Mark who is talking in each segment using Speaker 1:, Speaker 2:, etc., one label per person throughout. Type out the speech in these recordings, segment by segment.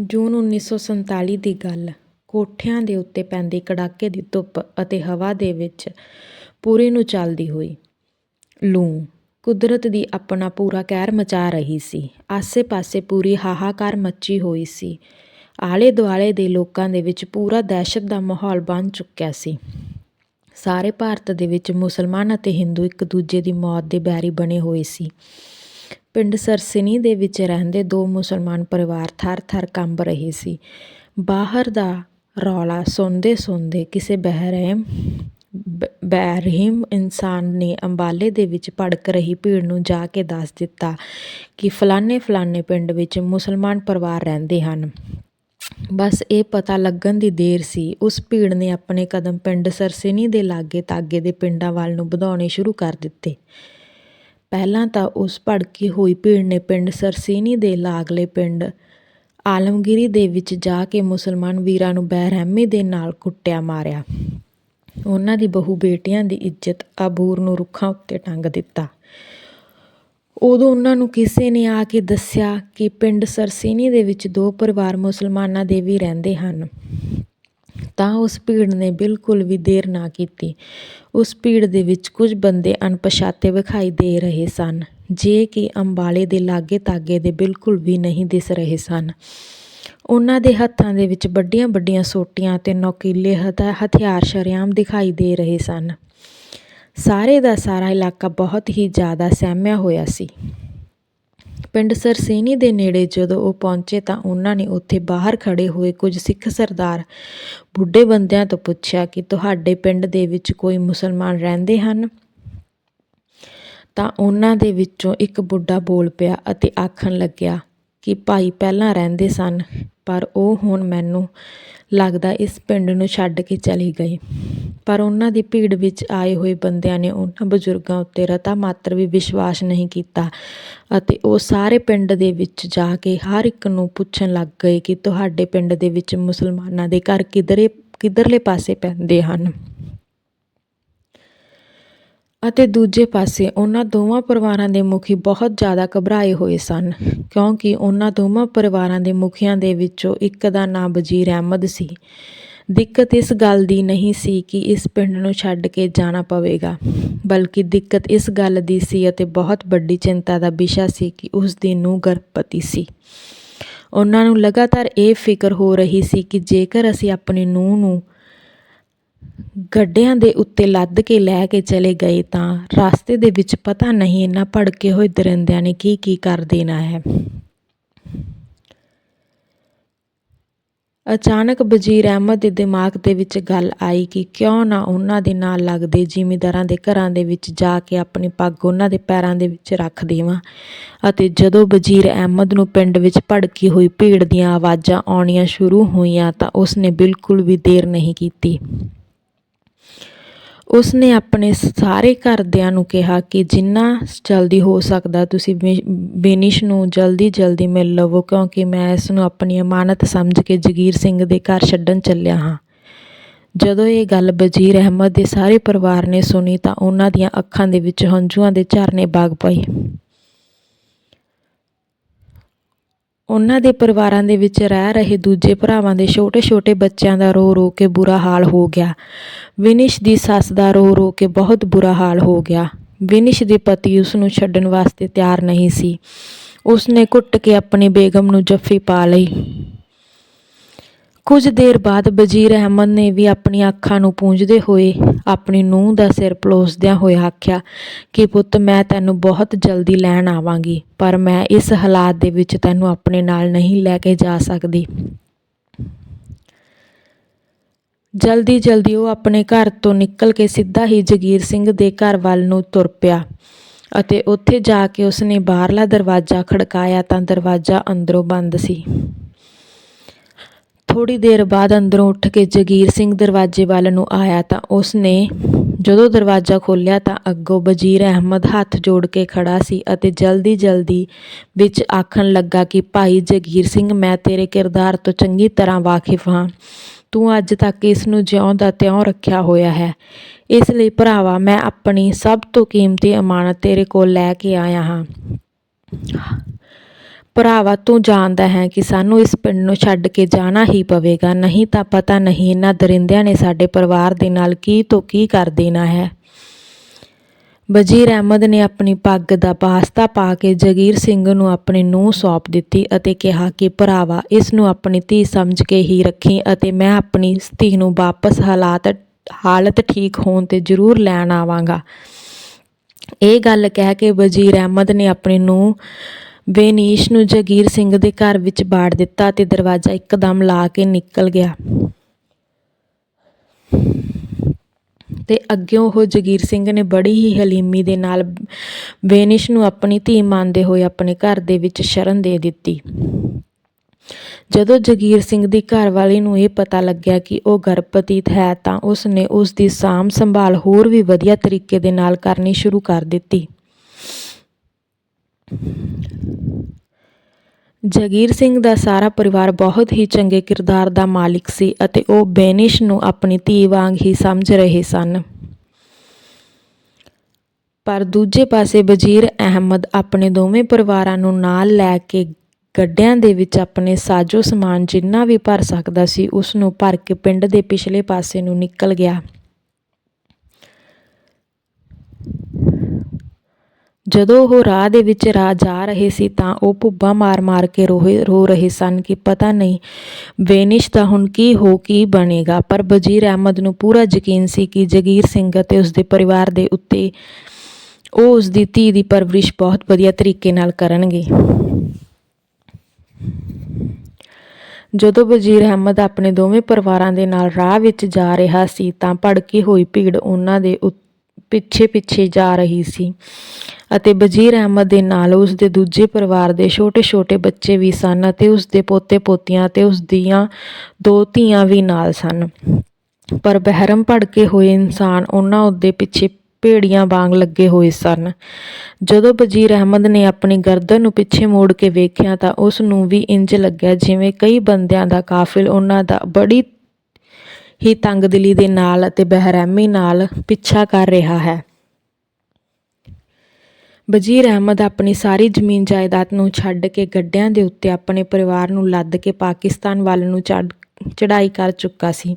Speaker 1: ਜੂਨ 1947 ਦੀ ਗੱਲ। ਕੋਠਿਆਂ ਦੇ ਉੱਤੇ ਪੈਂਦੀ ਕੜਾਕੇ ਦੀ ਧੁੱਪ ਅਤੇ ਹਵਾ ਦੇ ਵਿੱਚ ਪੂਰੀ ਨੂੰ ਚੱਲਦੀ ਹੋਈ ਲੂ। ਕੁਦਰਤ ਦੀ ਆਪਣਾ ਪੂਰਾ ਕਹਿਰ ਮਚਾ ਰਹੀ ਸੀ। ਆਸੇ-ਪਾਸੇ ਪੂਰੀ ਹਾਹਾਕਾਰ ਮੱਚੀ ਹੋਈ ਸੀ। ਆਲੇ ਦੁਆਲੇ ਦੇ ਲੋਕਾਂ ਦੇ ਵਿੱਚ ਪੂਰਾ ਦਹਿਸ਼ਤ ਦਾ ਮਾਹੌਲ ਬਣ ਚੁੱਕਿਆ ਸੀ। ਸਾਰੇ ਭਾਰਤ ਦੇ ਵਿੱਚ ਮੁਸਲਮਾਨ ਅਤੇ ਹਿੰਦੂ ਇੱਕ ਦੂਜੇ ਦੀ ਮੌਤ ਦੇ ਬੈਰੀ ਬਣੇ ਹੋਏ ਸੀ। ਪਿੰਡ ਸਰਸਿਨੀ ਦੇ ਵਿੱਚ ਰਹਿੰਦੇ ਦੋ ਮੁਸਲਮਾਨ ਪਰਿਵਾਰ ਥਰ-ਥਰ ਕੰਬ ਰਹੇ ਸੀ। ਬਾਹਰ ਦਾ ਰੌਲਾ ਸੁਣਦੇ ਸੁਣਦੇ ਕਿਸੇ ਬਹਿਰਹਿਮ ਬਹਿਰਹਿਮ ਇਨਸਾਨ ਨੇ ਅੰਬਾਲੇ ਦੇ ਵਿੱਚ ਭੜਕ ਰਹੀ ਭੀੜ ਨੂੰ ਜਾ ਕੇ ਦੱਸ ਦਿੱਤਾ ਕਿ ਫਲਾਣੇ ਫਲਾਣੇ ਪਿੰਡ ਵਿੱਚ ਮੁਸਲਮਾਨ ਪਰਿਵਾਰ ਰਹਿੰਦੇ ਹਨ। ਬਸ ਇਹ ਪਤਾ ਲੱਗਣ ਦੀ ਦੇਰ ਸੀ। ਉਸ ਭੀੜ ਨੇ ਆਪਣੇ ਕਦਮ ਪਿੰਡ ਸਰਸਿਨੀ ਦੇ ਲਾਗੇ ਤਾਗੇ ਦੇ ਪਿੰਡਾਂ ਵੱਲ ਨੂੰ ਵਧਾਉਣੇ ਸ਼ੁਰੂ ਕਰ ਦਿੱਤੇ। ਪਹਿਲਾਂ ਤਾਂ ਉਸ ਭੜਕੀ ਹੋਈ ਭੀੜ ਨੇ ਪਿੰਡ ਸਰਸੀਨੀ ਦੇ ਲਾਗਲੇ ਪਿੰਡ ਆਲਮਗੀਰੀ ਦੇ ਵਿੱਚ ਜਾ ਕੇ ਮੁਸਲਮਾਨ ਵੀਰਾਂ ਨੂੰ ਬੇਰਹਿਮੀ ਦੇ ਨਾਲ ਕੁੱਟਿਆ ਮਾਰਿਆ। ਉਹਨਾਂ ਦੀ ਬਹੂ ਬੇਟੀਆਂ ਦੀ ਇੱਜ਼ਤ ਆਬੂਰ ਨੂੰ ਰੁੱਖਾਂ ਉੱਤੇ ਟੰਗ ਦਿੱਤਾ। ਉਦੋਂ ਉਹਨਾਂ ਨੂੰ ਕਿਸੇ ਨੇ ਆ ਕੇ ਦੱਸਿਆ ਕਿ ਪਿੰਡ ਸਰਸੀਨੀ ਦੇ ਵਿੱਚ ਦੋ ਪਰਿਵਾਰ ਮੁਸਲਮਾਨਾਂ ਦੇ ਵੀ ਰਹਿੰਦੇ ਹਨ। ਤਾਂ ਉਸ ਭੀੜ ਨੇ ਬਿਲਕੁਲ ਵੀ ਦੇਰ ਨਾ ਕੀਤੀ। ਉਸ ਭੀੜ ਦੇ ਵਿੱਚ ਕੁਝ ਬੰਦੇ ਅਣਪਛਾਤੇ ਵਿਖਾਈ ਦੇ ਰਹੇ ਸਨ, ਜੇ ਕਿ ਅੰਬਾਲੇ ਦੇ ਲਾਗੇ ਤਾਗੇ ਦੇ ਬਿਲਕੁਲ ਵੀ ਨਹੀਂ ਦਿਸ ਰਹੇ ਸਨ। ਉਹਨਾਂ ਦੇ ਹੱਥਾਂ ਦੇ ਵਿੱਚ ਵੱਡੀਆਂ ਵੱਡੀਆਂ ਸੋਟੀਆਂ ਅਤੇ ਨੋਕੀਲੇ ਹਥਿਆਰ ਸ਼ਰੇਆਮ ਦਿਖਾਈ ਦੇ ਰਹੇ ਸਨ। ਸਾਰੇ ਦਾ ਸਾਰਾ ਇਲਾਕਾ ਬਹੁਤ ਹੀ ਜ਼ਿਆਦਾ ਸਹਿਮਿਆ ਹੋਇਆ ਸੀ। ਪਿੰਡ ਸਰਸੇਨੀ ਦੇ ਨੇੜੇ ਜਦੋਂ ਉਹ ਪਹੁੰਚੇ ਤਾਂ ਉਹਨਾਂ ਨੇ ਉੱਥੇ ਬਾਹਰ ਖੜੇ ਹੋਏ ਕੁਝ ਸਿੱਖ ਸਰਦਾਰ ਬੁੱਢੇ ਬੰਦਿਆਂ ਤੋਂ ਪੁੱਛਿਆ ਕਿ ਤੁਹਾਡੇ ਪਿੰਡ ਦੇ ਵਿੱਚ ਕੋਈ ਮੁਸਲਮਾਨ ਰਹਿੰਦੇ ਹਨ? ਤਾਂ ਉਹਨਾਂ ਦੇ ਵਿੱਚੋਂ ਇੱਕ ਬੁੱਢਾ ਬੋਲ ਪਿਆ ਅਤੇ ਆਖਣ ਲੱਗਿਆ ਕਿ ਭਾਈ ਪਹਿਲਾਂ ਰਹਿੰਦੇ ਸਨ, ਪਰ ਉਹ ਹੁਣ ਮੈਨੂੰ ਲੱਗਦਾ ਇਸ ਪਿੰਡ ਨੂੰ ਛੱਡ ਕੇ ਚਲੇ ਗਏ ਪਰ ਉਹਨਾਂ ਦੀ ਭੀੜ ਵਿੱਚ ਆਏ ਹੋਏ ਬੰਦਿਆਂ ਨੇ ਉਹਨਾਂ ਬਜ਼ੁਰਗਾਂ ਉੱਤੇ ਰਤਾ ਮਾਤਰ ਵੀ ਵਿਸ਼ਵਾਸ ਨਹੀਂ ਕੀਤਾ ਅਤੇ ਉਹ ਸਾਰੇ ਪਿੰਡ ਦੇ ਵਿੱਚ ਜਾ ਕੇ ਹਰ ਇੱਕ ਨੂੰ ਪੁੱਛਣ ਲੱਗ ਗਏ ਕਿ ਤੁਹਾਡੇ ਪਿੰਡ ਦੇ ਵਿੱਚ ਮੁਸਲਮਾਨਾਂ ਦੇ ਘਰ ਕਿਧਰੇ ਕਿਧਰਲੇ ਪਾਸੇ ਪੈਂਦੇ ਹਨ। ਅਤੇ ਦੂਜੇ ਪਾਸੇ ਉਹਨਾਂ ਦੋਵਾਂ ਪਰਿਵਾਰਾਂ ਦੇ ਮੁਖੀ ਬਹੁਤ ਜ਼ਿਆਦਾ ਘਬਰਾਏ ਹੋਏ ਸਨ, ਕਿਉਂਕਿ ਉਹਨਾਂ ਦੋਵਾਂ ਪਰਿਵਾਰਾਂ ਦੇ ਮੁਖੀਆਂ ਦੇ ਵਿੱਚੋਂ ਇੱਕ ਦਾ ਨਾਂ ਵਜ਼ੀਰ ਅਹਿਮਦ ਸੀ। ਦਿੱਕਤ ਇਸ ਗੱਲ ਦੀ ਨਹੀਂ ਸੀ ਕਿ ਇਸ ਪਿੰਡ ਨੂੰ ਛੱਡ ਕੇ ਜਾਣਾ ਪਵੇਗਾ, ਬਲਕਿ ਦਿੱਕਤ ਇਸ ਗੱਲ ਦੀ ਸੀ ਅਤੇ ਬਹੁਤ ਵੱਡੀ ਚਿੰਤਾ ਦਾ ਵਿਸ਼ਾ ਸੀ ਕਿ ਉਸ ਦੀ ਨੂੰਹ ਗਰਭਵਤੀ ਸੀ। ਉਹਨਾਂ ਨੂੰ ਲਗਾਤਾਰ ਇਹ ਫਿਕਰ ਹੋ ਰਹੀ ਸੀ ਕਿ ਜੇਕਰ ਅਸੀਂ ਆਪਣੀ ਨੂੰਹ ਨੂੰ ਗੱਡਿਆਂ ਦੇ ਉੱਤੇ ਲੱਦ ਕੇ ਲੈ ਕੇ ਚਲੇ ਗਏ ਤਾਂ ਰਸਤੇ ਦੇ ਵਿੱਚ ਪਤਾ ਨਹੀਂ ਇਹਨਾਂ ਭੜਕੇ ਹੋਏ ਦਰਿੰਦਿਆਂ ਨੇ ਕੀ ਕੀ ਕਰ ਦੇਣਾ ਹੈ। ਅਚਾਨਕ ਵਜ਼ੀਰ ਅਹਿਮਦ ਦੇ ਦਿਮਾਗ ਦੇ ਵਿੱਚ ਗੱਲ ਆਈ ਕਿ ਕਿਉਂ ਨਾ ਉਹਨਾਂ ਦੇ ਨਾਲ ਲੱਗਦੇ ਜ਼ਿਮੀਂਦਾਰਾਂ ਦੇ ਘਰਾਂ ਦੇ ਵਿੱਚ ਜਾ ਕੇ ਆਪਣੀ ਪੱਗ ਉਹਨਾਂ ਦੇ ਪੈਰਾਂ ਦੇ ਵਿੱਚ ਰੱਖ ਦੇਵਾਂ ਅਤੇ ਜਦੋਂ ਵਜ਼ੀਰ ਅਹਿਮਦ ਨੂੰ ਪਿੰਡ ਵਿੱਚ ਭੜਕੀ ਹੋਈ ਭੀੜ ਦੀਆਂ ਆਵਾਜ਼ਾਂ ਆਉਣੀਆਂ ਸ਼ੁਰੂ ਹੋਈਆਂ ਤਾਂ ਉਸਨੇ ਬਿਲਕੁਲ ਵੀ ਦੇਰ ਨਹੀਂ ਕੀਤੀ। ਉਸ ਨੇ ਆਪਣੇ ਸਾਰੇ ਘਰਦਿਆਂ ਨੂੰ ਕਿਹਾ ਕਿ ਜਿੰਨਾ ਜਲਦੀ ਹੋ ਸਕਦਾ ਤੁਸੀਂ ਬੇਨਿਸ਼ ਨੂੰ ਜਲਦੀ ਜਲਦੀ ਮਿਲ ਲਵੋ, ਕਿਉਂਕਿ ਮੈਂ ਇਸ ਨੂੰ ਆਪਣੀ ਅਮਾਨਤ ਸਮਝ ਕੇ ਜਗੀਰ ਸਿੰਘ ਦੇ ਘਰ ਛੱਡਣ ਚੱਲਿਆ ਹਾਂ। ਜਦੋਂ ਇਹ ਗੱਲ ਵਜ਼ੀਰ ਅਹਿਮਦ ਦੇ ਸਾਰੇ ਪਰਿਵਾਰ ਨੇ ਸੁਣੀ ਤਾਂ ਉਹਨਾਂ ਦੀਆਂ ਅੱਖਾਂ ਦੇ ਵਿੱਚ ਹੰਝੂਆਂ ਦੇ ਝਰਨੇ ਵਗ ਪਏ। ਉਹਨਾਂ ਦੇ ਪਰਿਵਾਰਾਂ ਦੇ ਵਿੱਚ ਰਹਿ ਰਹੇ ਦੂਜੇ ਭਰਾਵਾਂ ਦੇ ਛੋਟੇ-ਛੋਟੇ ਬੱਚਿਆਂ ਦਾ ਰੋ-ਰੋ ਕੇ ਬੁਰਾ ਹਾਲ ਹੋ ਗਿਆ। ਵਿਨਿਸ਼ ਦੀ ਸੱਸ ਦਾ ਰੋ-ਰੋ ਕੇ ਬਹੁਤ ਬੁਰਾ ਹਾਲ ਹੋ ਗਿਆ। ਵਿਨਿਸ਼ ਦੇ ਪਤੀ ਉਸ ਨੂੰ ਛੱਡਣ ਵਾਸਤੇ ਤਿਆਰ ਨਹੀਂ ਸੀ। ਉਸ ਨੇ ਘੁੱਟ ਕੇ ਆਪਣੀ ਬੇਗਮ ਨੂੰ ਜੱਫੀ ਪਾ ਲਈ। ਕੁਝ ਦੇਰ ਬਾਅਦ ਵਜ਼ੀਰ ਅਹਿਮਦ ਨੇ ਵੀ ਆਪਣੀਆਂ ਅੱਖਾਂ ਨੂੰ ਪੂੰਝਦੇ ਹੋਏ ਆਪਣੀ ਨੂੰਹ ਦਾ ਸਿਰ ਪਲੋਸਦਿਆਂ ਹੋਇਆ ਆਖਿਆ ਕਿ ਪੁੱਤ, ਮੈਂ ਤੈਨੂੰ ਬਹੁਤ ਜਲਦੀ ਲੈਣ ਆਵਾਂਗੀ, ਪਰ ਮੈਂ ਇਸ ਹਾਲਾਤ ਦੇ ਵਿੱਚ ਤੈਨੂੰ ਆਪਣੇ ਨਾਲ ਨਹੀਂ ਲੈ ਕੇ ਜਾ ਸਕਦੀ। ਜਲਦੀ ਜਲਦੀ ਉਹ ਆਪਣੇ ਘਰ ਤੋਂ ਨਿਕਲ ਕੇ ਸਿੱਧਾ ਹੀ ਜਗੀਰ ਸਿੰਘ ਦੇ ਘਰ ਵੱਲ ਨੂੰ ਤੁਰ ਪਿਆ ਅਤੇ ਉੱਥੇ ਜਾ ਕੇ ਉਸਨੇ ਬਾਹਰਲਾ ਦਰਵਾਜ਼ਾ ਖੜਕਾਇਆ ਤਾਂ ਦਰਵਾਜ਼ਾ ਅੰਦਰੋਂ ਬੰਦ ਸੀ। ਥੋੜੀ ਦੇਰ ਬਾਅਦ ਅੰਦਰੋਂ ਉੱਠ ਕੇ ਜਗੀਰ ਸਿੰਘ ਦਰਵਾਜ਼ੇ ਵੱਲ ਨੂੰ ਆਇਆ ਤਾਂ ਉਸ ਨੇ ਜਦੋਂ ਦਰਵਾਜ਼ਾ ਖੋਲ੍ਹਿਆ ਤਾਂ ਅੱਗੋਂ ਵਜ਼ੀਰ ਅਹਿਮਦ ਹੱਥ ਜੋੜ ਕੇ ਖੜਾ ਸੀ ਅਤੇ ਜਲਦੀ ਜਲਦੀ ਵਿੱਚ ਆਖਣ ਲੱਗਾ ਕਿ, ਭਾਈ ਜਗੀਰ ਸਿੰਘ, ਮੈਂ ਤੇਰੇ ਕਿਰਦਾਰ ਤੋਂ ਚੰਗੀ ਤਰ੍ਹਾਂ ਵਾਕਿਫ ਹਾਂ। ਤੂੰ ਅੱਜ ਤੱਕ ਇਸ ਨੂੰ ਜਿਉਂ ਦਾ ਤਿਉਂ ਰੱਖਿਆ ਹੋਇਆ ਹੈ। ਇਸ ਲਈ ਭਰਾਵਾ, ਮੈਂ ਆਪਣੀ ਸਭ ਤੋਂ ਕੀਮਤੀ ਅਮਾਨਤ ਤੇਰੇ ਕੋਲ ਲੈ ਕੇ ਆਇਆ ਹਾਂ। ਭਰਾਵਾ, ਤੂੰ ਜਾਣਦਾ ਹੈ ਕਿ ਸਾਨੂੰ ਇਸ ਪਿੰਡ ਨੂੰ ਛੱਡ ਕੇ ਜਾਣਾ ਹੀ ਪਵੇਗਾ। ਨਹੀਂ ਤਾਂ ਪਤਾ ਨਹੀਂ ਇਹਨਾਂ ਦਰਿੰਦਿਆਂ ਨੇ ਸਾਡੇ ਪਰਿਵਾਰ ਦੇ ਨਾਲ ਕੀ ਤੋਂ ਕੀ ਕਰ ਦੇਣਾ ਹੈ। ਵਜ਼ੀਰ ਅਹਿਮਦ ਨੇ ਆਪਣੀ ਪੱਗ ਦਾ ਪਾਸਤਾ ਪਾ ਕੇ ਜਗੀਰ ਸਿੰਘ ਨੂੰ ਆਪਣੀ ਨੂੰਹ ਸੌਂਪ ਦਿੱਤੀ ਅਤੇ ਕਿਹਾ ਕਿ, ਭਰਾਵਾ, ਇਸ ਨੂੰ ਆਪਣੀ ਧੀ ਸਮਝ ਕੇ ਹੀ ਰੱਖੀ ਅਤੇ ਮੈਂ ਆਪਣੀ ਧੀ ਨੂੰ ਵਾਪਸ ਹਾਲਾਤ, ਹਾਲਤ ਠੀਕ ਹੋਣ ਤੇ ਜ਼ਰੂਰ ਲੈਣ ਆਵਾਂਗਾ। ਇਹ ਗੱਲ ਕਹਿ ਕੇ ਵਜ਼ੀਰ ਅਹਿਮਦ ਨੇ ਆਪਣੀ ਨੂੰਹ ਬੇਨੀਸ਼ ਨੂੰ ਜਗੀਰ ਸਿੰਘ ਦੇ ਘਰ ਵਿੱਚ ਬਾੜ ਦਿੱਤਾ ਤੇ ਦਰਵਾਜ਼ਾ ਇੱਕਦਮ ਲਾ ਕੇ ਨਿਕਲ ਗਿਆ। ਤੇ ਅੱਗਿਓਂ ਉਹ ਜਗੀਰ ਸਿੰਘ ਨੇ ਬੜੀ ਹੀ ਹਲੀਮੀ ਦੇ ਨਾਲ ਬੇਨਿਸ਼ ਨੂੰ ਆਪਣੀ ਧੀ ਮੰਨਦੇ ਹੋਏ ਆਪਣੇ ਘਰ ਦੇ ਵਿੱਚ ਸ਼ਰਨ ਦੇ ਦਿੱਤੀ। ਜਦੋਂ ਜਗੀਰ ਸਿੰਘ ਦੀ ਘਰਵਾਲੀ ਨੂੰ ਇਹ ਪਤਾ ਲੱਗਿਆ ਕਿ ਉਹ ਗਰਭਵਤੀ ਹੈ ਤਾਂ ਉਸ ਨੇ ਉਸ ਦੀ ਸਾਂਭ ਸੰਭਾਲ ਹੋਰ ਵੀ ਵਧੀਆ ਤਰੀਕੇ ਦੇ ਨਾਲ ਕਰਨੀ ਸ਼ੁਰੂ ਕਰ ਦਿੱਤੀ। ਜਗੀਰ ਸਿੰਘ ਦਾ ਸਾਰਾ ਪਰਿਵਾਰ ਬਹੁਤ ਹੀ ਚੰਗੇ ਕਿਰਦਾਰ ਦਾ ਮਾਲਿਕ ਸੀ ਅਤੇ ਉਹ ਬੇਨਿਸ਼ ਨੂੰ ਆਪਣੀ ਧੀ ਵਾਂਗ ਹੀ ਸਮਝ ਰਹੇ ਸਨ। ਪਰ ਦੂਜੇ ਪਾਸੇ ਵਜ਼ੀਰ ਅਹਿਮਦ ਆਪਣੇ ਦੋਵੇਂ ਪਰਿਵਾਰਾਂ ਨੂੰ ਨਾਲ ਲੈ ਕੇ ਗੱਡਿਆਂ ਦੇ ਵਿੱਚ ਆਪਣੇ ਸਾਜੋ ਸਮਾਨ ਜਿੰਨਾ ਵੀ ਭਰ ਸਕਦਾ ਸੀ, ਉਸ ਨੂੰ ਭਰ ਕੇ ਪਿੰਡ ਦੇ ਪਿਛਲੇ ਪਾਸੇ ਨੂੰ ਨਿਕਲ ਗਿਆ। ਜਦੋਂ ਉਹ ਰਾਹ ਦੇ ਵਿੱਚ ਰਾਹ ਜਾ ਰਹੇ ਸੀ ਤਾਂ ਉਹ ਭੁੱਬਾ ਮਾਰ-ਮਾਰ ਕੇ ਰੋਹੇ, ਰੋ ਰਹੇ ਸਨ ਕਿ ਪਤਾ ਨਹੀਂ ਵੇਨਿਸ਼ ਦਾ ਹੁਣ ਕੀ ਹੋ, ਕੀ ਬਣੇਗਾ। ਪਰ ਵਜ਼ੀਰ ਅਹਿਮਦ ਨੂੰ ਪੂਰਾ ਯਕੀਨ ਸੀ ਕਿ ਜਗੀਰ ਸਿੰਘ ਅਤੇ ਉਸਦੇ ਪਰਿਵਾਰ ਦੇ ਉੱਤੇ ਉਹ ਉਸ ਦੀ ਧੀ ਦੀ ਪਰਵਰਿਸ਼ ਬਹੁਤ ਵਧੀਆ ਤਰੀਕੇ ਨਾਲ ਕਰਨਗੇ। ਜਦੋਂ ਵਜ਼ੀਰ ਅਹਿਮਦ ਆਪਣੇ ਦੋਵੇਂ ਪਰਿਵਾਰਾਂ ਦੇ ਨਾਲ ਰਾਹ ਵਿੱਚ ਜਾ ਰਿਹਾ ਸੀ ਤਾਂ ਭੜਕੀ ਹੋਈ ਭੀੜ ਉਹਨਾਂ ਦੇ ਪਿੱਛੇ ਪਿੱਛੇ ਜਾ ਰਹੀ ਸੀ ਅਤੇ ਵਜ਼ੀਰ ਅਹਿਮਦ ਦੇ ਨਾਲ ਉਸ ਦੇ ਦੂਜੇ ਪਰਿਵਾਰ ਦੇ ਛੋਟੇ-ਛੋਟੇ ਬੱਚੇ ਵੀ ਸਨ ਅਤੇ ਉਸ ਦੇ ਪੋਤੇ-ਪੋਤੀਆਂ ਤੇ ਉਸ ਦੀਆਂ ਦੋ ਧੀਆਂ ਵੀ ਨਾਲ ਸਨ। ਪਰ ਬਹਿਰਮ ਭੜਕੇ ਹੋਏ ਇਨਸਾਨ ਉਹਨਾਂ ਉਹਦੇ ਪਿੱਛੇ ਭੇੜੀਆਂ ਵਾਂਗ ਲੱਗੇ ਹੋਏ ਸਨ। ਜਦੋਂ ਵਜ਼ੀਰ ਅਹਿਮਦ ਨੇ ਆਪਣੀ ਗਰਦਨ ਨੂੰ ਪਿੱਛੇ ਮੋੜ ਕੇ ਵੇਖਿਆ ਤਾਂ ਉਸ ਨੂੰ ਵੀ ਇੰਜ ਲੱਗਿਆ ਜਿਵੇਂ ਕਈ ਬੰਦਿਆਂ ਦਾ ਕਾਫਿਲ ਉਹਨਾਂ ਦਾ ਬੜੀ ਹੀ ਤੰਗਦਿਲੀ ਦੇ ਨਾਲ ਅਤੇ ਬਹਿਰਹਿਮੀ ਨਾਲ ਪਿੱਛਾ ਕਰ ਰਿਹਾ ਹੈ। ਵਜ਼ੀਰ ਅਹਿਮਦ ਆਪਣੀ ਸਾਰੀ ਜ਼ਮੀਨ ਜਾਇਦਾਦ ਨੂੰ ਛੱਡ ਕੇ ਗੱਡਿਆਂ ਦੇ ਉੱਤੇ ਆਪਣੇ ਪਰਿਵਾਰ ਨੂੰ ਲੱਦ ਕੇ ਪਾਕਿਸਤਾਨ ਵੱਲ ਨੂੰ ਚੜ੍ਹਾਈ ਕਰ ਚੁੱਕਾ ਸੀ।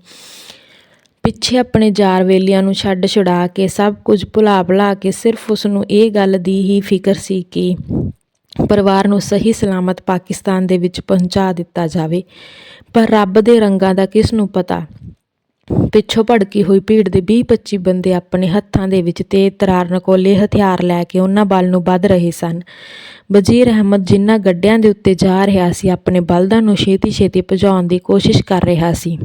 Speaker 1: ਪਿੱਛੇ ਆਪਣੇ ਜਾਰ ਵੇਲੀਆਂ ਨੂੰ ਛੱਡ ਛੁਡਾ ਕੇ ਸਭ ਕੁਝ ਭੁਲਾ ਭੁਲਾ ਕੇ ਸਿਰਫ ਉਸ ਨੂੰ ਇਹ ਗੱਲ ਦੀ ਹੀ ਫਿਕਰ ਸੀ ਕਿ ਪਰਿਵਾਰ ਨੂੰ ਸਹੀ ਸਲਾਮਤ ਪਾਕਿਸਤਾਨ ਦੇ ਵਿੱਚ ਪਹੁੰਚਾ ਦਿੱਤਾ ਜਾਵੇ। ਪਰ ਰੱਬ ਦੇ ਰੰਗਾਂ ਦਾ ਕਿਸ ਨੂੰ ਪਤਾ? ਪਿੱਛੋਂ ਭੜਕੀ ਹੋਈ ਭੀੜ ਦੇ 20-25 ਬੰਦੇ ਆਪਣੇ ਹੱਥਾਂ ਦੇ ਵਿੱਚ ਤੇਜ਼ ਤਰਾਰ ਨਕੋਲੇ ਹਥਿਆਰ ਲੈ ਕੇ ਉਹਨਾਂ ਵੱਲ ਨੂੰ ਵੱਧ ਰਹੇ ਸਨ। ਵਜ਼ੀਰ ਅਹਿਮਦ ਜਿੰਨਾ ਗੱਡਿਆਂ ਦੇ ਉੱਤੇ ਜਾ ਰਿਹਾ ਸੀ, ਆਪਣੇ ਬਲਦਾਂ ਨੂੰ ਛੇਤੀ-ਛੇਤੀ ਭਜਾਉਣ ਦੀ ਕੋਸ਼ਿਸ਼ ਕਰ ਰਿਹਾ ਸੀ।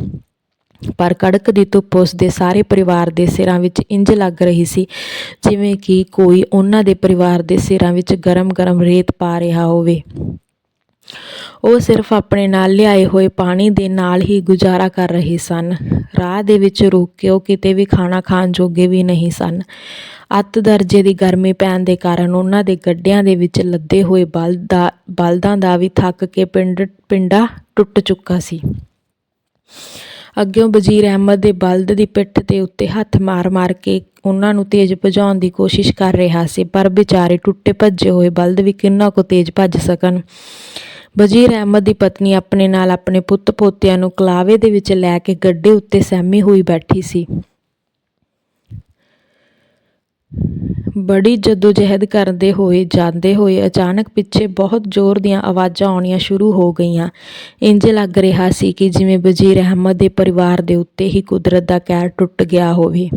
Speaker 1: ਪਰ ਕੜਕ ਦੀ ਧੁੱਪ ਉਸ ਦੇ ਸਾਰੇ ਪਰਿਵਾਰ ਦੇ ਸਿਰਾਂ ਵਿੱਚ ਇੰਜ ਲੱਗ ਰਹੀ ਸੀ, ਜਿਵੇਂ ਕਿ ਕੋਈ ਉਹਨਾਂ ਦੇ ਪਰਿਵਾਰ ਦੇ ਸਿਰਾਂ ਵਿੱਚ ਗਰਮ-ਗਰਮ ਰੇਤ ਪਾ ਰਿਹਾ ਹੋਵੇ। ਉਹ ਸਿਰਫ ਆਪਣੇ ਨਾਲ ਲਿਆਏ ਹੋਏ ਪਾਣੀ ਦੇ ਨਾਲ ਹੀ ਗੁਜ਼ਾਰਾ ਕਰ ਰਹੇ ਸਨ। ਰਾਹ ਦੇ ਵਿੱਚ ਰੁਕ ਕੇ ਉਹ ਕਿਤੇ ਵੀ ਖਾਣਾ ਖਾਣ ਜੋਗੇ ਵੀ ਨਹੀਂ ਸਨ। ਅੱਤ ਦਰਜੇ ਦੀ ਗਰਮੀ ਪੈਣ ਦੇ ਕਾਰਨ ਉਹਨਾਂ ਦੇ ਗੱਡਿਆਂ ਦੇ ਵਿੱਚ ਲੱਦੇ ਹੋਏ ਬਲਦ ਦਾ, ਬਲਦਾਂ ਦਾ ਵੀ ਥੱਕ ਕੇ ਪਿੰਡ, ਪਿੰਡਾ ਟੁੱਟ ਚੁੱਕਾ ਸੀ। ਅੱਗਿਓਂ ਵਜ਼ੀਰ ਅਹਿਮਦ ਦੇ ਬਲਦ ਦੀ ਪਿੱਠ ਤੇ ਉੱਤੇ ਹੱਥ ਮਾਰ-ਮਾਰ ਕੇ ਉਹਨਾਂ ਨੂੰ ਤੇਜ਼ ਭਜਾਉਣ ਦੀ ਕੋਸ਼ਿਸ਼ ਕਰ ਰਿਹਾ ਸੀ, ਪਰ ਵਿਚਾਰੇ ਟੁੱਟੇ ਭੱਜੇ ਹੋਏ ਬਲਦ ਵੀ ਕਿੰਨਾ ਕੁ ਤੇਜ਼ ਭੱਜ ਸਕਣ। ਵਜ਼ੀਰ ਅਹਿਮਦ ਦੀ ਪਤਨੀ ਆਪਣੇ ਨਾਲ ਆਪਣੇ ਪੁੱਤ ਪੋਤਿਆਂ ਨੂੰ ਕਲਾਵੇ ਦੇ ਵਿੱਚ ਲੈ ਕੇ ਗੱਡੇ ਉੱਤੇ ਸਹਿਮੀ ਹੋਈ ਬੈਠੀ ਸੀ। ਬੜੀ ਜਦੋਜਹਿਦ ਕਰਦੇ ਹੋਏ, ਜਾਂਦੇ ਹੋਏ ਅਚਾਨਕ ਪਿੱਛੇ ਬਹੁਤ ਜ਼ੋਰ ਦੀਆਂ ਆਵਾਜ਼ਾਂ ਆਉਣੀਆਂ ਸ਼ੁਰੂ ਹੋ ਗਈਆਂ। ਇੰਜ ਲੱਗ ਰਿਹਾ ਸੀ ਕਿ ਜਿਵੇਂ ਵਜ਼ੀਰ ਅਹਿਮਦ ਦੇ ਪਰਿਵਾਰ ਦੇ ਉੱਤੇ ਹੀ ਕੁਦਰਤ ਦਾ ਕਹਿਰ ਟੁੱਟ ਗਿਆ ਹੋਵੇ।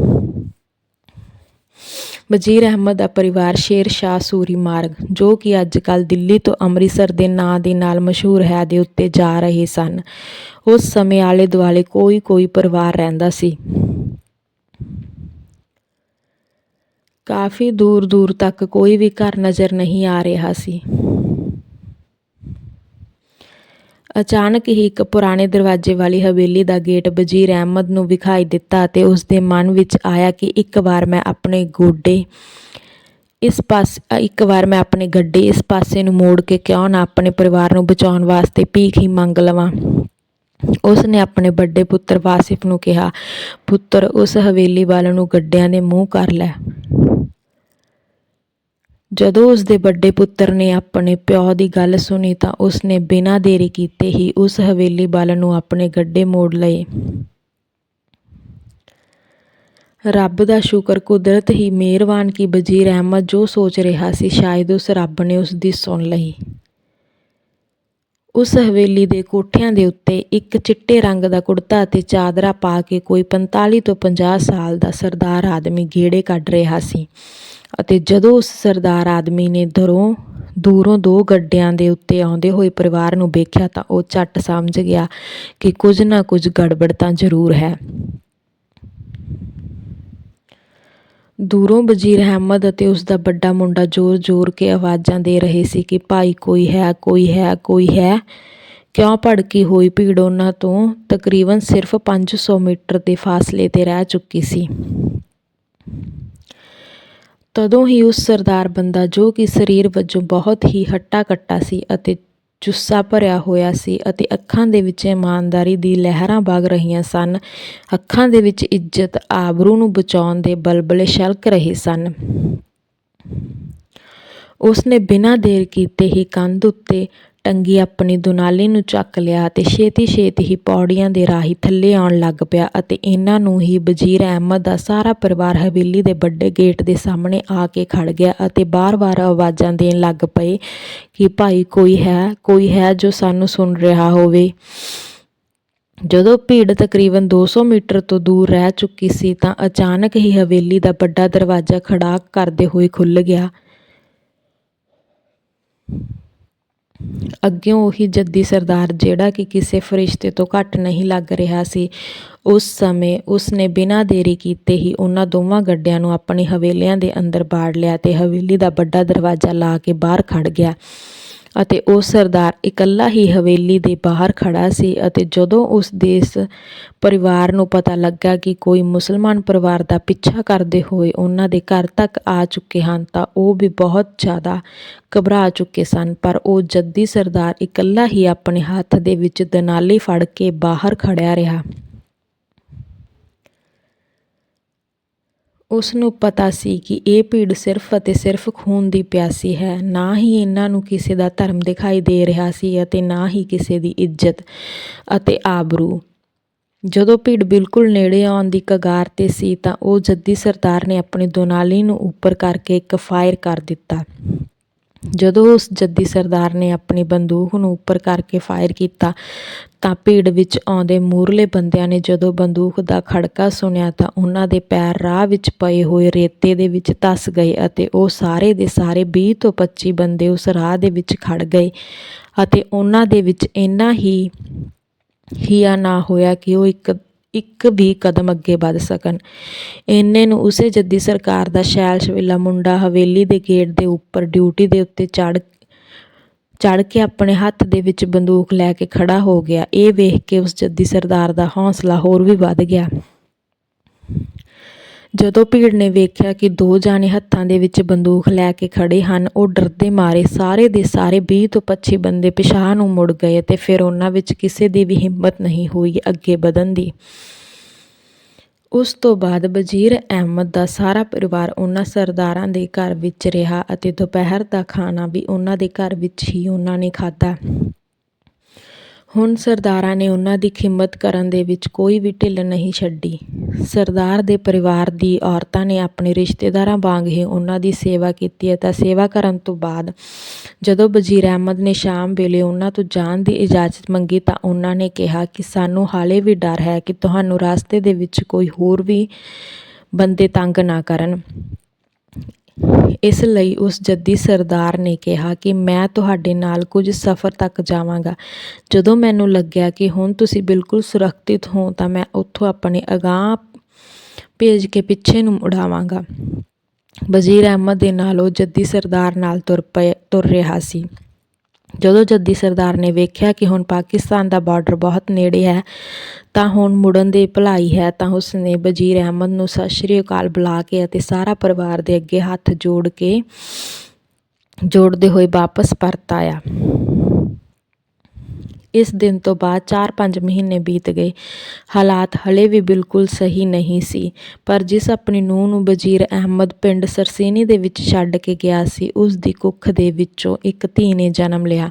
Speaker 1: ਵਜ਼ੀਰ ਅਹਿਮਦ ਦਾ ਪਰਿਵਾਰ ਸ਼ੇਰ ਸ਼ਾਹ ਸੂਰੀ ਮਾਰਗ, ਜੋ ਕਿ ਅੱਜ ਕੱਲ ਦਿੱਲੀ ਤੋਂ ਅੰਮ੍ਰਿਤਸਰ ਦੇ ਨਾਂ ਦੇ ਨਾਲ ਮਸ਼ਹੂਰ ਹੈ, ਦੇ ਉੱਤੇ ਜਾ ਰਹੇ ਸਨ। ਉਸ ਸਮੇਂ ਆਲੇ ਦੁਆਲੇ ਕੋਈ ਕੋਈ ਪਰਿਵਾਰ ਰਹਿੰਦਾ ਸੀ। ਕਾਫੀ ਦੂਰ ਦੂਰ ਤੱਕ ਕੋਈ ਵੀ ਘਰ ਨਜ਼ਰ ਨਹੀਂ ਆ ਰਿਹਾ ਸੀ। ਅਚਾਨਕ ਹੀ ਇੱਕ ਪੁਰਾਣੇ ਦਰਵਾਜ਼ੇ ਵਾਲੀ ਹਵੇਲੀ ਦਾ ਗੇਟ ਵਜ਼ੀਰ ਅਹਿਮਦ ਨੂੰ ਵਿਖਾਈ ਦਿੱਤਾ ਅਤੇ ਉਸ ਦੇ ਮਨ ਵਿੱਚ ਆਇਆ ਕਿ ਇੱਕ ਵਾਰ ਮੈਂ ਆਪਣੇ ਗੋਡੇ ਇਸ ਪਾਸ ਇੱਕ ਵਾਰ ਮੈਂ ਆਪਣੇ ਗੱਡੇ ਇਸ ਪਾਸੇ ਨੂੰ ਮੋੜ ਕੇ ਕਿਉਂ ਨਾ ਆਪਣੇ ਪਰਿਵਾਰ ਨੂੰ ਬਚਾਉਣ ਵਾਸਤੇ ਭੀਖ ਹੀ ਮੰਗ ਲਵਾਂ। ਉਸ ਨੇ ਆਪਣੇ ਵੱਡੇ ਪੁੱਤਰ ਵਾਸਿਫ ਨੂੰ ਕਿਹਾ, ਪੁੱਤਰ, ਉਸ ਹਵੇਲੀ ਵੱਲ ਨੂੰ ਗੱਡਿਆਂ ਦੇ ਮੂੰਹ ਕਰ ਲੈ। ਜਦੋਂ ਉਸ ਦੇ ਵੱਡੇ ਪੁੱਤਰ ਨੇ ਆਪਣੇ ਪਿਓ ਦੀ ਗੱਲ ਸੁਣੀ ਤਾਂ ਉਸ ਨੇ ਬਿਨਾਂ ਦੇਰੀ ਕੀਤੇ ਹੀ ਉਸ ਹਵੇਲੀ ਵੱਲ ਨੂੰ ਆਪਣੇ ਗੱਡੇ ਮੋੜ ਲਏ। ਰੱਬ ਦਾ ਸ਼ੁਕਰ ਕੁਦਰਤ ਹੀ ਮਿਹਰਬਾਨ ਕਿ ਵਜ਼ੀਰ ਅਹਿਮਦ ਜੋ ਸੋਚ ਰਿਹਾ ਸੀ, ਸ਼ਾਇਦ ਉਸ ਰੱਬ ਨੇ ਉਸ ਦੀ ਸੁਣ ਲਈ। ਉਸ ਹਵੇਲੀ ਦੇ ਕੋਠਿਆਂ ਦੇ ਉੱਤੇ ਇੱਕ ਚਿੱਟੇ ਰੰਗ ਦਾ ਕੁੜਤਾ ਅਤੇ ਚਾਦਰਾ ਪਾ ਕੇ ਕੋਈ 45 ਤੋਂ 50 ਸਾਲ ਦਾ ਸਰਦਾਰ ਆਦਮੀ ਗੇੜੇ ਕੱਢ ਰਿਹਾ ਸੀ। ਅਤੇ ਜਦੋਂ ਉਸ ਸਰਦਾਰ ਆਦਮੀ ਨੇ ਦਰੋਂ, ਦੂਰੋਂ ਦੋ ਗੱਡਿਆਂ ਦੇ ਉੱਤੇ ਆਉਂਦੇ ਹੋਏ ਪਰਿਵਾਰ ਨੂੰ ਵੇਖਿਆ ਤਾਂ ਉਹ ਝੱਟ ਸਮਝ ਗਿਆ ਕਿ ਕੁਝ ਨਾ ਕੁਝ ਗੜਬੜ ਤਾਂ ਜ਼ਰੂਰ ਹੈ। ਦੂਰੋਂ ਵਜ਼ੀਰ ਅਹਿਮਦ ਅਤੇ ਉਸ ਦਾ ਵੱਡਾ ਮੁੰਡਾ ਜ਼ੋਰ-ਜ਼ੋਰ ਕੇ ਆਵਾਜ਼ਾਂ ਦੇ ਰਹੇ ਸੀ ਕਿ, ਭਾਈ, ਕੋਈ ਹੈ ਕੋਈ ਹੈ ਕੋਈ ਹੈ? ਕਿਉਂ ਭੜਕੀ ਹੋਈ ਭੀੜ ਉਹਨਾਂ ਤੋਂ? ਤਕਰੀਬਨ ਸਿਰਫ 500 ਮੀਟਰ ਦੇ ਫਾਸਲੇ ਤੇ ਰਹਿ ਚੁੱਕੀ ਸੀ। ਤਦੋਂ ਹੀ ਉਸ ਸਰਦਾਰ ਬੰਦਾ ਜੋ ਕਿ ਸਰੀਰ ਵਜੋਂ ਬਹੁਤ ਹੀ ਹੱਟਾ-ਕੱਟਾ ਸੀ ਅਤੇ ਜੁੱਸਾ ਭਰਿਆ ਹੋਇਆ ਸੀ ਅਤੇ ਅੱਖਾਂ ਦੇ ਵਿੱਚ ਇਮਾਨਦਾਰੀ ਦੀ ਲਹਿਰਾਂ ਵਗ ਰਹੀਆਂ ਸਨ, ਅੱਖਾਂ ਦੇ ਵਿੱਚ ਇੱਜ਼ਤ, ਆਬਰੂ ਨੂੰ ਬਚਾਉਣ ਦੇ ਬਲਬਲੇ ਛਲਕ ਰਹੇ ਸਨ। ਉਸਨੇ ਬਿਨਾਂ ਦੇਰ ਕੀਤੇ ਹੀ ਕੰਧ ਉੱਤੇ ਟੰਗੀ ਆਪਣੀ ਦੁਨਾਲੀ ਨੂੰ ਚੱਕ ਲਿਆ ਅਤੇ ਛੇਤੀ-ਛੇਤੀ ਹੀ ਪੌੜੀਆਂ ਦੇ ਰਾਹੀਂ ਥੱਲੇ ਆਉਣ ਲੱਗ ਪਿਆ ਅਤੇ ਇਹਨਾਂ ਨੂੰ ਹੀ ਵਜ਼ੀਰ ਅਹਿਮਦ ਦਾ ਸਾਰਾ ਪਰਿਵਾਰ ਹਵੇਲੀ ਦੇ ਵੱਡੇ ਗੇਟ ਦੇ ਸਾਹਮਣੇ ਆ ਕੇ ਖੜ ਗਿਆ ਅਤੇ ਬਾਰ-ਬਾਰ ਆਵਾਜ਼ਾਂ ਦੇਣ ਲੱਗ ਪਏ ਕਿ ਭਾਈ ਕੋਈ ਹੈ ਕੋਈ ਹੈ ਜੋ ਸਾਨੂੰ ਸੁਣ ਰਿਹਾ ਹੋਵੇ। ਜਦੋਂ ਭੀੜ ਤਕਰੀਬਨ 200 ਮੀਟਰ ਤੋਂ ਦੂਰ ਰਹਿ ਚੁੱਕੀ ਸੀ ਤਾਂ ਅਚਾਨਕ ਹੀ ਹਵੇਲੀ ਦਾ ਵੱਡਾ ਦਰਵਾਜ਼ਾ ਖੜਾਕ ਕਰਦੇ ਹੋਏ ਖੁੱਲ੍ਹ ਗਿਆ। ਅੱਗਿਓਂ ਉਹੀ ਜੱਦੀ ਸਰਦਾਰ ਜਿਹੜਾ ਕਿ ਕਿਸੇ ਫਰਿਸ਼ਤੇ ਤੋਂ ਘੱਟ ਨਹੀਂ ਲੱਗ ਰਿਹਾ ਸੀ। ਉਸ ਸਮੇਂ ਉਸ ਨੇ ਬਿਨਾਂ ਦੇਰੀ ਕੀਤੇ ਹੀ ਉਹਨਾਂ ਦੋਵਾਂ ਗੱਡਿਆਂ ਨੂੰ ਆਪਣੀ ਹਵੇਲੀਆਂ ਦੇ ਅੰਦਰ ਬਾੜ ਲਿਆ ਤੇ ਹਵੇਲੀ ਦਾ ਵੱਡਾ ਦਰਵਾਜ਼ਾ ਲਾ ਕੇ ਬਾਹਰ ਖੜ ਗਿਆ। ਅਤੇ ਉਹ ਸਰਦਾਰ ਇਕੱਲਾ ਹੀ ਹਵੇਲੀ ਦੇ ਬਾਹਰ ਖੜਾ ਸੀ ਅਤੇ ਜਦੋਂ ਉਸ ਦੇ ਇਸ ਪਰਿਵਾਰ ਨੂੰ ਪਤਾ ਲੱਗਾ ਕਿ ਕੋਈ ਮੁਸਲਮਾਨ ਪਰਿਵਾਰ ਦਾ ਪਿੱਛਾ ਕਰਦੇ ਹੋਏ ਉਹਨਾਂ ਦੇ ਘਰ ਤੱਕ ਆ ਚੁੱਕੇ ਹਨ ਤਾਂ ਉਹ ਵੀ ਬਹੁਤ ਜ਼ਿਆਦਾ ਘਬਰਾ ਚੁੱਕੇ ਸਨ। ਪਰ ਉਹ ਜੱਦੀ ਸਰਦਾਰ ਇਕੱਲਾ ਹੀ ਆਪਣੇ ਹੱਥ ਦੇ ਵਿੱਚ ਦਨਾਲੀ ਫੜ ਕੇ ਬਾਹਰ ਖੜਿਆ ਰਿਹਾ। ਉਸ ਨੂੰ ਪਤਾ ਸੀ ਕਿ ਇਹ ਭੀੜ ਸਿਰਫ ਅਤੇ ਸਿਰਫ ਖੂਨ ਦੀ ਪਿਆਸੀ ਹੈ। ਨਾ ਹੀ ਇਹਨਾਂ ਨੂੰ ਕਿਸੇ ਦਾ ਧਰਮ ਦਿਖਾਈ ਦੇ ਰਿਹਾ ਸੀ ਅਤੇ ਨਾ ਹੀ ਕਿਸੇ ਦੀ ਇੱਜ਼ਤ ਅਤੇ ਆਬਰੂ। ਜਦੋਂ ਭੀੜ ਬਿਲਕੁਲ ਨੇੜੇ ਆਉਣ ਦੀ ਕਗਾਰ ਤੇ ਸੀ ਤਾਂ ਉਹ ਜੱਦੀ ਸਰਦਾਰ ਨੇ ਆਪਣੀ ਦੁਨਾਲੀ ਨੂੰ ਉੱਪਰ ਕਰਕੇ ਇੱਕ ਫਾਇਰ ਕਰ ਦਿੱਤਾ। ਜਦੋਂ ਉਸ ਜੱਦੀ ਸਰਦਾਰ ਨੇ ਆਪਣੀ ਬੰਦੂਕ ਨੂੰ ਉੱਪਰ ਕਰਕੇ ਫਾਇਰ ਕੀਤਾ, ਤਾਂ ਭੀੜ ਵਿੱਚ ਆਉਂਦੇ ਮੂਰਲੇ ਬੰਦਿਆਂ ਨੇ ਜਦੋਂ ਬੰਦੂਕ ਦਾ ਖੜਕਾ ਸੁਣਿਆ, ਤਾਂ ਉਹਨਾਂ ਦੇ ਪੈਰ ਰਾਹ ਵਿੱਚ ਪਏ ਹੋਏ ਰੇਤੇ ਦੇ ਵਿੱਚ ਧਸ ਗਏ ਅਤੇ ਉਹ ਸਾਰੇ ਦੇ ਸਾਰੇ 20 ਤੋਂ 25 ਬੰਦੇ ਉਸ ਰਾਹ ਦੇ ਵਿੱਚ ਖੜ ਗਏ ਅਤੇ ਉਹਨਾਂ ਦੇ ਵਿੱਚ ਇੰਨਾ ਹੀ ਹਿਆ ਨਾ ਹੋਇਆ ਕਿ ਉਹ ਇੱਕ ਇੱਕ ਵੀ ਕਦਮ ਅੱਗੇ ਵੱਧ ਸਕਣ। ਇੰਨੇ ਨੂੰ ਉਸੇ ਜੱਦੀ ਸਰਕਾਰ ਦਾ ਸ਼ੈਲ ਸ਼ਵੇਲਾ ਮੁੰਡਾ ਹਵੇਲੀ ਦੇ ਗੇਟ ਦੇ ਉੱਪਰ ਡਿਊਟੀ ਦੇ ਉੱਤੇ ਚੜ ਚੜ ਕੇ ਆਪਣੇ ਹੱਥ ਦੇ ਵਿੱਚ ਬੰਦੂਕ ਲੈ ਕੇ ਖੜਾ ਹੋ ਗਿਆ। ਇਹ ਵੇਖ ਕੇ ਉਸ ਜੱਦੀ ਸਰਦਾਰ ਦਾ ਹੌਸਲਾ ਹੋਰ ਵੀ ਵੱਧ ਗਿਆ। ਜਦੋਂ ਭੀੜ ਨੇ ਵੇਖਿਆ ਕਿ ਦੋ ਜਾਣੇ ਹੱਥਾਂ ਦੇ ਵਿੱਚ ਬੰਦੂਕ ਲੈ ਕੇ ਖੜੇ ਹਨ, ਉਹ ਡਰਦੇ ਮਾਰੇ। ਸਾਰੇ ਦੇ ਸਾਰੇ 20 ਤੋਂ 25 ਬੰਦੇ ਪਿਛਾਹ ਨੂੰ ਮੁੜ ਗਏ ਤੇ ਫਿਰ ਉਹਨਾਂ ਵਿੱਚ ਕਿਸੇ ਦੀ ਵੀ ਹਿੰਮਤ ਨਹੀਂ ਹੋਈ ਅੱਗੇ ਵਧਣ ਦੀ। ਉਸ ਤੋਂ ਬਾਅਦ ਵਜ਼ੀਰ ਅਹਿਮਦ ਦਾ ਸਾਰਾ ਪਰਿਵਾਰ ਉਹਨਾਂ ਸਰਦਾਰਾਂ ਦੇ ਘਰ ਵਿੱਚ ਰਿਹਾ ਅਤੇ ਦੁਪਹਿਰ ਦਾ ਖਾਣਾ ਵੀ ਉਹਨਾਂ ਦੇ ਘਰ ਵਿੱਚ ਹੀ ਉਹਨਾਂ ਨੇ ਖਾਧਾ। ਹੁਣ ਸਰਦਾਰਾਂ ਨੇ ਉਹਨਾਂ ਦੀ ਖਿਮਤ ਕਰਨ ਦੇ ਵਿੱਚ ਕੋਈ ਵੀ ਢਿੱਲ ਨਹੀਂ ਛੱਡੀ। ਸਰਦਾਰ ਦੇ ਪਰਿਵਾਰ ਦੀ ਔਰਤਾਂ ਨੇ ਆਪਣੇ ਰਿਸ਼ਤੇਦਾਰਾਂ ਵਾਂਗ ਹੀ ਉਹਨਾਂ ਦੀ ਸੇਵਾ ਕੀਤੀ ਅਤੇ ਸੇਵਾ ਕਰਨ ਤੋਂ ਬਾਅਦ ਜਦੋਂ ਵਜ਼ੀਰ ਅਹਿਮਦ ਨੇ ਸ਼ਾਮ ਵੇਲੇ ਉਹਨਾਂ ਤੋਂ ਜਾਣ ਦੀ ਇਜਾਜ਼ਤ ਮੰਗੀ ਤਾਂ ਉਹਨਾਂ ਨੇ ਕਿਹਾ ਕਿ ਸਾਨੂੰ ਹਾਲੇ ਵੀ ਡਰ ਹੈ ਕਿ ਤੁਹਾਨੂੰ ਰਸਤੇ ਦੇ ਵਿੱਚ ਕੋਈ ਹੋਰ ਵੀ ਬੰਦੇ ਤੰਗ ਨਾ ਕਰਨ। ਇਸ ਲਈ ਉਸ ਜੱਦੀ ਸਰਦਾਰ ਨੇ ਕਿਹਾ ਕਿ ਮੈਂ ਤੁਹਾਡੇ ਨਾਲ ਕੁਝ ਸਫ਼ਰ ਤੱਕ ਜਾਵਾਂਗਾ। ਜਦੋਂ ਮੈਨੂੰ ਲੱਗਿਆ ਕਿ ਹੁਣ ਤੁਸੀਂ ਬਿਲਕੁਲ ਸੁਰੱਖਿਅਤ ਹੋ, ਤਾਂ ਮੈਂ ਉੱਥੋਂ ਆਪਣੇ ਅਗਾਂਹ ਭੇਜ ਕੇ ਪਿੱਛੇ ਨੂੰ ਉਡਾਵਾਂਗਾ ਵਜ਼ੀਰ ਅਹਿਮਦ ਦੇ ਨਾਲ ਉਹ ਜੱਦੀ ਸਰਦਾਰ ਨਾਲ ਤੁਰ ਪਏ, ਤੁਰ ਰਿਹਾ ਸੀ। ਜਦੋਂ ਜੱਦੀ ਸਰਦਾਰ ਨੇ ਵੇਖਿਆ ਕਿ ਹੁਣ ਪਾਕਿਸਤਾਨ ਦਾ ਬਾਰਡਰ ਬਹੁਤ ਨੇੜੇ ਹੈ, ਤਾਂ ਹੁਣ ਮੁੜਨ ਦੀ ਭਲਾਈ ਹੈ, ਤਾਂ ਉਸ ਨੇ ਵਜ਼ੀਰ ਅਹਿਮਦ ਨੂੰ ਸਤਿ ਸ਼੍ਰੀ ਅਕਾਲ ਬੁਲਾ ਕੇ ਅਤੇ ਸਾਰਾ ਪਰਿਵਾਰ ਦੇ ਅੱਗੇ ਹੱਥ ਜੋੜ ਕੇ ਜੋੜਦੇ ਹੋਏ ਵਾਪਸ ਪਰਤ ਆਇਆ। ਇਸ ਦਿਨ ਤੋਂ ਬਾਅਦ 4-5 ਮਹੀਨੇ ਬੀਤ ਗਏ। ਹਾਲਾਤ ਹਲੇ ਵੀ ਬਿਲਕੁਲ ਸਹੀ ਨਹੀਂ ਸੀ ਪਰ ਜਿਸ ਆਪਣੀ ਨੂੰਹ ਨੂੰ ਵਜ਼ੀਰ ਅਹਿਮਦ ਪਿੰਡ ਸਰਸੀਨੀ ਦੇ ਵਿੱਚ ਛੱਡ ਕੇ ਗਿਆ ਸੀ ਉਸ ਦੀ ਕੁੱਖ ਦੇ ਵਿੱਚੋਂ ਇੱਕ ਧੀ ਨੇ ਜਨਮ ਲਿਆ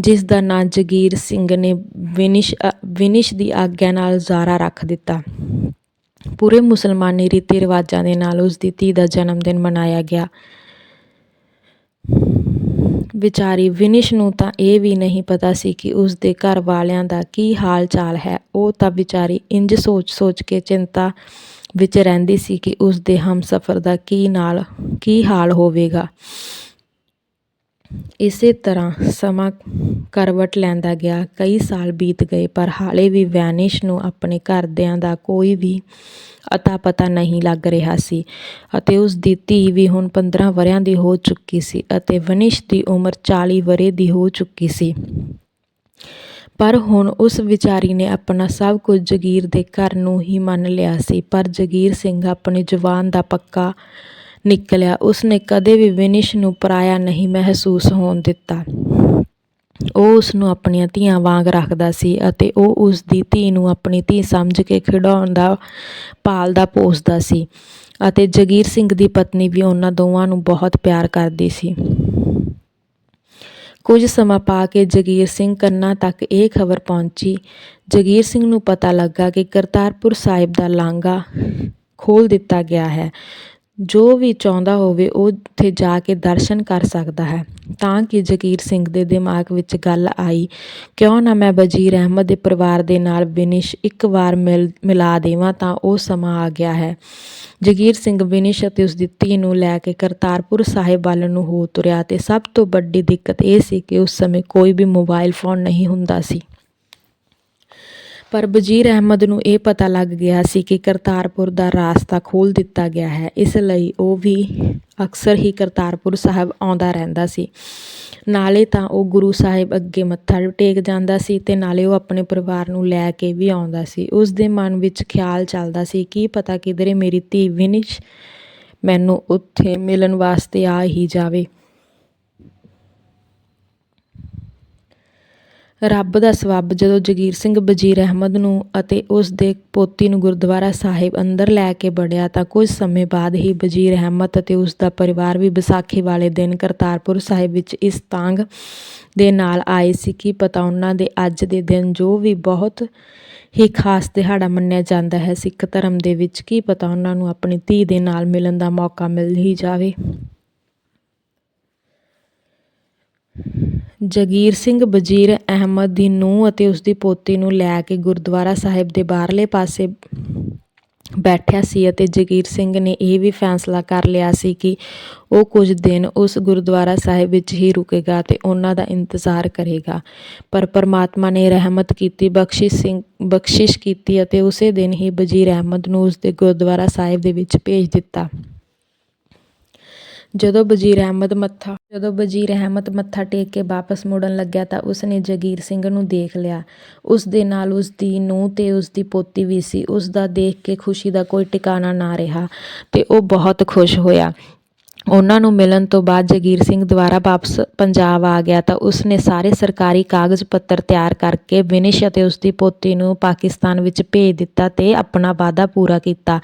Speaker 1: ਜਿਸ ਦਾ ਨਾਂ ਜਗੀਰ ਸਿੰਘ ਨੇ ਵਿਨਿਸ਼ ਅ, ਵਿਨਿਸ਼ ਦੀ ਆਗਿਆ ਨਾਲ ਜ਼ਾਰਾ ਰੱਖ ਦਿੱਤਾ। ਪੂਰੇ ਮੁਸਲਮਾਨੀ ਰੀਤੀ ਰਿਵਾਜਾਂ ਦੇ ਨਾਲ ਉਸ ਦੀ ਧੀ ਦਾ ਜਨਮ ਦਿਨ ਮਨਾਇਆ ਗਿਆ। ਵਿਚਾਰੀ ਵਿਨਿਸ਼ ਨੂੰ ਤਾਂ ਇਹ ਵੀ ਨਹੀਂ ਪਤਾ ਸੀ ਕਿ ਉਸ ਦੇ ਘਰ ਵਾਲਿਆਂ ਦਾ ਕੀ ਹਾਲ ਚਾਲ ਹੈ। ਉਹ ਤਾਂ ਵਿਚਾਰੀ ਇੰਜ ਸੋਚ-ਸੋਚ ਕੇ ਚਿੰਤਾ ਵਿੱਚ ਰਹਿੰਦੀ ਸੀ ਕਿ ਉਸ ਦੇ ਹਮਸਫਰ ਦਾ ਕੀ ਨਾਲ, ਕੀ ਹਾਲ ਹੋਵੇਗਾ। ਇਸੇ ਤਰ੍ਹਾਂ ਸਮਾਂ ਕਰਵਟ ਲੈਂਦਾ ਗਿਆ। ਕਈ ਸਾਲ ਬੀਤ ਗਏ, ਪਰ ਹਾਲੇ ਵੀ ਵੈਨਿਸ਼ ਨੂੰ ਆਪਣੇ ਘਰਦਿਆਂ ਦਾ ਕੋਈ ਵੀ ਅਤਾ ਪਤਾ ਨਹੀਂ ਲੱਗ ਰਿਹਾ ਸੀ ਅਤੇ ਉਸ ਦੀ ਧੀ ਵੀ ਹੁਣ 15 ਵਰਿਆਂ ਦੀ ਹੋ ਚੁੱਕੀ ਸੀ ਅਤੇ ਵਨਿਸ਼ ਦੀ ਉਮਰ 40 ਵਰੇ ਦੀ ਹੋ ਚੁੱਕੀ ਸੀ। ਪਰ ਹੁਣ ਉਸ ਵਿਚਾਰੀ ਨੇ ਆਪਣਾ ਸਭ ਕੁਝ ਜਗੀਰ ਦੇ ਘਰ ਨੂੰ ਹੀ ਮੰਨ ਲਿਆ ਸੀ, ਪਰ ਜਗੀਰ ਸਿੰਘ ਆਪਣੇ ਜਵਾਨ ਦਾ ਪੱਕਾ ਨਿਕਲਿਆ। ਉਸਨੇ ਕਦੇ ਵੀ ਵਿਨਿਸ਼ ਨੂੰ ਪਰਾਇਆ ਨਹੀਂ ਮਹਿਸੂਸ ਹੋਣ ਦਿੱਤਾ। ਉਹ ਉਸ ਨੂੰ ਆਪਣੀਆਂ ਧੀਆਂ ਵਾਂਗ ਰੱਖਦਾ ਸੀ ਅਤੇ ਉਹ ਉਸ ਦੀ ਧੀ ਨੂੰ ਆਪਣੀ ਧੀ ਸਮਝ ਕੇ ਖਿਡਾਉਂਦਾ ਪਾਲਦਾ ਪੋਸਦਾ ਸੀ ਅਤੇ ਜਗੀਰ ਸਿੰਘ ਦੀ ਪਤਨੀ ਵੀ ਉਹਨਾਂ ਦੋਵਾਂ ਨੂੰ ਬਹੁਤ ਪਿਆਰ ਕਰਦੀ ਸੀ। ਕੁਝ ਸਮਾਂ ਪਾ ਕੇ ਜਗੀਰ ਸਿੰਘ ਕੰਨਾਂ ਤੱਕ ਇਹ ਖਬਰ ਪਹੁੰਚੀ। ਜਗੀਰ ਸਿੰਘ ਨੂੰ ਪਤਾ ਲੱਗਾ ਕਿ ਕਰਤਾਰਪੁਰ ਸਾਹਿਬ ਦਾ ਲਾਂਘਾ ਖੋਲ ਦਿੱਤਾ ਗਿਆ ਹੈ। ਜੋ ਵੀ ਚਾਹੁੰਦਾ ਹੋਵੇ, ਉਹ ਉੱਥੇ ਜਾ ਕੇ ਦਰਸ਼ਨ ਕਰ ਸਕਦਾ ਹੈ। ਤਾਂ ਕਿ ਜਗੀਰ ਸਿੰਘ ਦੇ ਦਿਮਾਗ ਵਿੱਚ ਗੱਲ ਆਈ, ਕਿਉਂ ਨਾ ਮੈਂ ਵਜ਼ੀਰ ਅਹਿਮਦ ਦੇ ਪਰਿਵਾਰ ਦੇ ਨਾਲ ਵਿਨਿਸ਼ ਇੱਕ ਵਾਰ ਮਿਲ, ਮਿਲਾ ਦੇਵਾਂ ਤਾਂ ਉਹ ਸਮਾਂ ਆ ਗਿਆ ਹੈ। ਜਗੀਰ ਸਿੰਘ ਵਿਨਿਸ਼ ਅਤੇ ਉਸ ਦੀ ਧੀ ਨੂੰ ਲੈ ਕੇ ਕਰਤਾਰਪੁਰ ਸਾਹਿਬ ਵੱਲ ਨੂੰ ਹੋ ਤੁਰਿਆ ਤੇ ਸਭ ਤੋਂ ਵੱਡੀ ਦਿੱਕਤ ਇਹ ਸੀ ਕਿ ਉਸ ਸਮੇਂ ਕੋਈ ਵੀ ਮੋਬਾਈਲ ਫੋਨ ਨਹੀਂ ਹੁੰਦਾ ਸੀ। ਪਰ ਵਜ਼ੀਰ ਅਹਿਮਦ ਨੂੰ ਇਹ ਪਤਾ ਲੱਗ ਗਿਆ ਸੀ ਕਿ ਕਰਤਾਰਪੁਰ ਦਾ ਰਾਸਤਾ ਖੋਲ ਦਿੱਤਾ ਗਿਆ ਹੈ। ਇਸ ਲਈ ਉਹ ਵੀ ਅਕਸਰ ਹੀ ਕਰਤਾਰਪੁਰ ਸਾਹਿਬ ਆਉਂਦਾ ਰਹਿੰਦਾ ਸੀ। ਨਾਲੇ ਤਾਂ ਉਹ ਗੁਰੂ ਸਾਹਿਬ ਅੱਗੇ ਮੱਥਾ ਟੇਕ ਜਾਂਦਾ ਸੀ ਤੇ ਨਾਲੇ ਉਹ ਆਪਣੇ ਪਰਿਵਾਰ ਨੂੰ ਲੈ ਕੇ ਵੀ ਆਉਂਦਾ ਸੀ। ਉਸ ਦੇ ਮਨ ਵਿੱਚ ਖਿਆਲ ਚੱਲਦਾ ਸੀ, ਕੀ ਪਤਾ ਕਿਧਰੇ ਮੇਰੀ ਧੀ ਵਿਨਿਸ਼ ਮੈਨੂੰ ਉੱਥੇ ਮਿਲਣ ਵਾਸਤੇ ਆ ਹੀ ਜਾਵੇ? ਰੱਬ ਦਾ ਸਬੱਬ ਜਦੋਂ ਜਗੀਰ ਸਿੰਘ ਵਜ਼ੀਰ ਅਹਿਮਦ ਨੂੰ ਅਤੇ ਉਸ ਦੇ ਪੋਤੀ ਨੂੰ ਗੁਰਦੁਆਰਾ ਸਾਹਿਬ ਅੰਦਰ ਲੈ ਕੇ ਵੜਿਆ ਤਾਂ ਕੁਝ ਸਮੇਂ ਬਾਅਦ ਹੀ ਵਜ਼ੀਰ ਅਹਿਮਦ ਅਤੇ ਉਸ ਦਾ ਪਰਿਵਾਰ ਵੀ ਵਿਸਾਖੀ ਵਾਲੇ ਦਿਨ ਕਰਤਾਰਪੁਰ ਸਾਹਿਬ ਵਿੱਚ ਇਸ ਤਾਂਗ ਦੇ ਨਾਲ ਆਏ ਸੀ ਕਿ ਪਤਾ ਉਹਨਾਂ ਦੇ ਅੱਜ ਦੇ ਦਿਨ ਜੋ ਵੀ ਬਹੁਤ ਹੀ ਖਾਸ ਦਿਹਾੜਾ ਮੰਨਿਆ ਜਾਂਦਾ ਹੈ ਸਿੱਖ ਧਰਮ ਦੇ ਵਿੱਚ, ਕੀ ਪਤਾ ਉਹਨਾਂ ਨੂੰ ਆਪਣੀ ਧੀ ਦੇ ਨਾਲ ਮਿਲਣ ਦਾ ਮੌਕਾ ਮਿਲ ਹੀ ਜਾਵੇ। ਜਗੀਰ ਸਿੰਘ ਵਜ਼ੀਰ ਅਹਿਮਦ ਦੀ ਨੂੰਹ ਅਤੇ ਉਸਦੀ ਪੋਤੀ ਨੂੰ ਲੈ ਕੇ ਗੁਰਦੁਆਰਾ ਸਾਹਿਬ ਦੇ ਬਾਹਰਲੇ ਪਾਸੇ ਬੈਠਿਆ ਸੀ ਅਤੇ ਜਗੀਰ ਸਿੰਘ ਨੇ ਇਹ ਵੀ ਫੈਸਲਾ ਕਰ ਲਿਆ ਸੀ ਕਿ ਉਹ ਕੁਝ ਦਿਨ ਉਸ ਗੁਰਦੁਆਰਾ ਸਾਹਿਬ ਵਿੱਚ ਹੀ ਰੁਕੇਗਾ ਤੇ ਉਹਨਾਂ ਦਾ ਇੰਤਜ਼ਾਰ ਕਰੇਗਾ। ਪਰ ਪਰਮਾਤਮਾ ਨੇ ਰਹਿਮਤ ਕੀਤੀ, ਬਖਸ਼ਿਸ਼ ਸਿੰਘ, ਬਖਸ਼ਿਸ਼ ਕੀਤੀ ਅਤੇ ਉਸੇ ਦਿਨ ਹੀ ਵਜ਼ੀਰ ਅਹਿਮਦ ਨੂੰ ਉਸ ਦੇ ਗੁਰਦੁਆਰਾ ਸਾਹਿਬ ਦੇ ਵਿੱਚ ਭੇਜ ਦਿੱਤਾ। ਜਦੋਂ ਵਜ਼ੀਰ ਅਹਿਮਦ ਮੱਥਾ ਜਦੋਂ ਵਜ਼ੀਰ ਅਹਿਮਦ ਮੱਥਾ ਟੇਕ ਕੇ ਵਾਪਸ ਮੁੜਨ ਲੱਗਿਆ ਤਾਂ ਉਸਨੇ ਜਗੀਰ ਸਿੰਘ ਨੂੰ ਦੇਖ ਲਿਆ। ਉਸ ਦੇ ਨਾਲ ਉਸ ਦੀ ਨੂੰਹ ਤੇ ਉਸ ਦੀ ਪੋਤੀ ਵੀ ਸੀ। ਉਸ ਦਾ ਦੇਖ ਕੇ ਖੁਸ਼ੀ ਦਾ ਕੋਈ ਟਿਕਾਣਾ ਨਾ ਰਿਹਾ ਤੇ ਉਹ ਬਹੁਤ ਖੁਸ਼ ਹੋਇਆ। ਉਹਨਾਂ ਨੂੰ ਮਿਲਣ ਤੋਂ ਬਾਅਦ ਜਗੀਰ ਸਿੰਘ ਦੁਬਾਰਾ ਵਾਪਸ ਪੰਜਾਬ ਆ ਗਿਆ ਤਾਂ ਉਸਨੇ ਸਾਰੇ ਸਰਕਾਰੀ ਕਾਗਜ਼ ਪੱਤਰ ਤਿਆਰ ਕਰਕੇ ਵਿਨਿਸ਼ ਅਤੇ ਉਸ ਦੀ ਪੋਤੀ ਨੂੰ ਪਾਕਿਸਤਾਨ ਵਿੱਚ ਭੇਜ ਦਿੱਤਾ ਤੇ ਆਪਣਾ ਵਾਅਦਾ ਪੂਰਾ ਕੀਤਾ।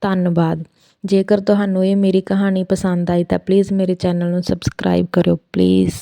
Speaker 1: ਧੰਨਵਾਦ। ਜੇਕਰ ਤੁਹਾਨੂੰ ਇਹ ਮੇਰੀ ਕਹਾਣੀ ਪਸੰਦ ਆਈ ਤਾਂ ਪਲੀਜ਼ ਮੇਰੇ ਚੈਨਲ ਨੂੰ ਸਬਸਕ੍ਰਾਈਬ ਕਰਿਓ ਪਲੀਜ਼